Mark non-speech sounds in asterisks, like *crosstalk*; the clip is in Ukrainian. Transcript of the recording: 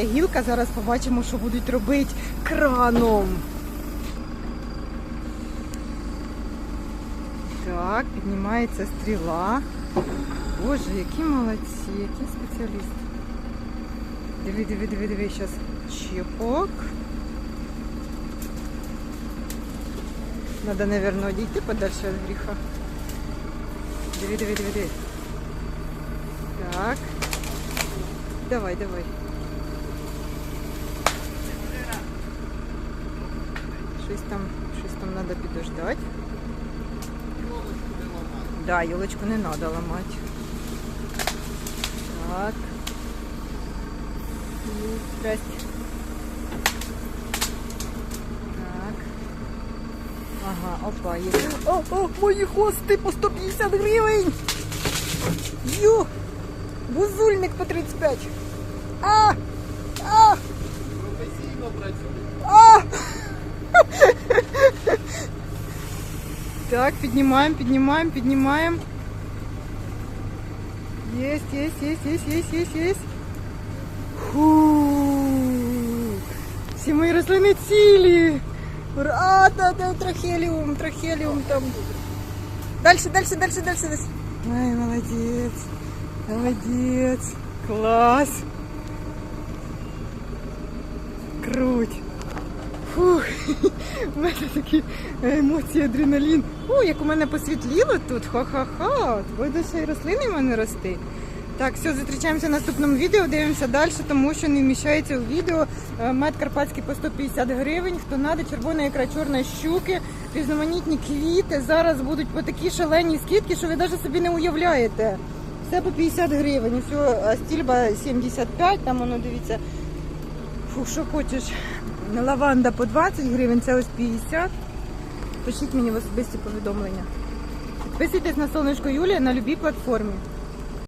своя гілка. Зараз побачимо, що будуть робити краном. Так, піднімається стріла. Боже, які молодці, які спеціалісти. Диви, диви, диви, диви, зараз чепок. Надо, наверное, дійти подальше від гріха. Диви, диви, диви, диви. Так. Давай, давай. Щось там, щось там треба підождати. Да, елочку не надо ломать. Так. Здрасте. Так. Ага, опа, є. О, о, мої хости по 150 гривень. Ю! Бузульник по 35. А! А! Професійно працює. Так, піднімаємо, піднімаємо, піднімаємо. Єсть, єсть, єсть, єсть, єсть, єсть, єсть. Фу. Всі мої рослини цілі. Ура! А, да, да, трахеліум, трахеліум там. Дальше, дальше, дальше, дальше, дальше. Ай, молодець. Молодець. Клас. Круть. Фух, у *laughs* мене такі емоції, адреналін. О, як у мене посвітліло тут. Ха-ха-ха. Буде ще й рослини в мене рости. Так, все, зустрічаємося в наступному відео, дивимося далі, тому що не вміщається у відео. Е, Мед карпатський по 150 гривень. Хто надо, червона ікра, чорна щуки, різноманітні квіти. Зараз будуть по такі шалені скидки, що ви навіть собі не уявляєте. Все по 50 гривень. Все, стільба 75, там воно дивіться. Фу, що хочеш. Лаванда по 20 гривень, це ось 50. Пишіть мені в особисті повідомлення. Підписуйтесь на сонечко Юлія на любій платформі.